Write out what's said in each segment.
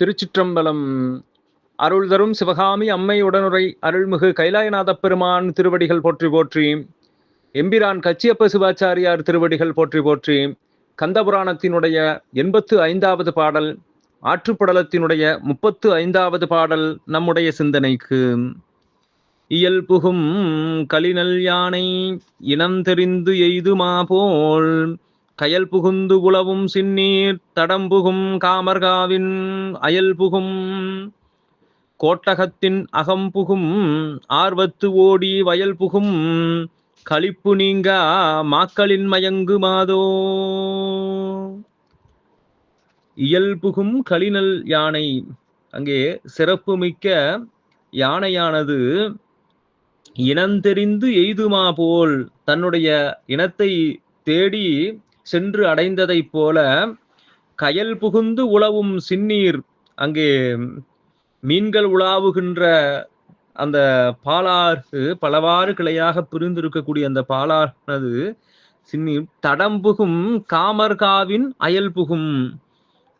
திருச்சிற்றம்பலம். அருள் தரும் சிவகாமி அம்மை உடனுரை அருள்மிகு கைலாயநாதப் பெருமான் திருவடிகள் போற்றி போற்றி. எம்பிரான் கச்சியப்ப சிவாச்சாரியார் திருவடிகள் போற்றி போற்றி. கந்தபுராணத்தினுடைய எண்பத்து ஐந்தாவது பாடல் ஆற்றுப்படலத்தினுடைய முப்பத்து ஐந்தாவது பாடல் நம்முடைய சிந்தனைக்கு. இயல் புகும் கலினல் யானை இனம் தெரிந்து எய்துமா போல் கயல் புகுந்து உளவும் சின்னீர் தடம் புகும் காமர்காவின் அயல் புகும். கோட்டகத்தின் அகம் புகும் ஆர்வத்து ஓடி வயல் புகும். களிப்பு நீங்கா மாக்களின் மயங்கு மாதோ. இயல் புகும் யானை. அங்கே சிறப்பு மிக்க யானையானது இனந்தெரிந்து எய்துமா போல் தன்னுடைய இனத்தை தேடி சென்று அடைந்ததைப் போல கயல் புகுந்து உழவும் சின்னீர் அங்கே மீன்கள் உலாவுகின்ற அந்த பாலாறு பலவாறு கிளையாக பிரிந்திருக்கக்கூடிய அந்த பாலானது சின்னீர் தடம்புகும் காமர்காவின் அயல் புகும்.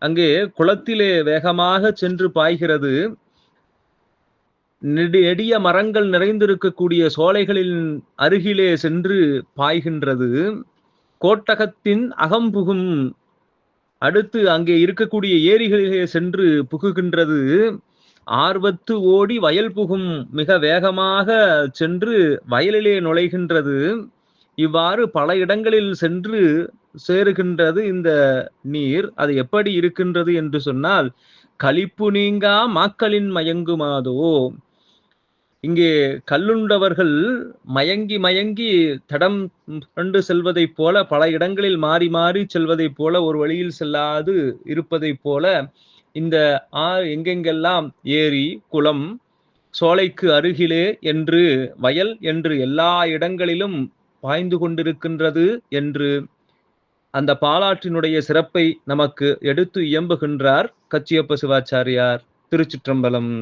அங்கே குளத்திலே வேகமாக சென்று பாய்கிறது. நெடிய மரங்கள் நிறைந்திருக்கக்கூடிய சோலைகளின் அருகிலே சென்று பாய்கின்றது. கோட்டகத்தின் அகம்புகும் அடுத்து அங்கே இருக்கக்கூடிய ஏரிகளிலே சென்று புகுகின்றது. ஆர்வத்து ஓடி வயல் புகும். மிக வேகமாக சென்று வயலிலே நுழைகின்றது. இவ்வாறு பல இடங்களில் சென்று சேருகின்றது இந்த நீர். அது எப்படி இருக்கின்றது என்று சொன்னால் களிப்பு நீங்கா மாக்களின் மயங்குமாதோ. இங்கே கல்லுண்டவர்கள் மயங்கி மயங்கி தடம் கண்டு செல்வதைப் போல பல இடங்களில் மாறி மாறி செல்வதைப் போல ஒரு வழியில் செல்லாது இருப்பதைப் போல இந்த ஆ எங்கெங்கெல்லாம் ஏரி குளம் சோலைக்கு அருகிலே என்று வயல் என்று எல்லா இடங்களிலும் பாய்ந்து கொண்டிருக்கின்றது என்று அந்த பாலாற்றினுடைய சிறப்பை நமக்கு எடுத்து இயம்புகின்றார் கச்சியப்ப சிவாச்சாரியார் திருச்சிற்றம்பலம்.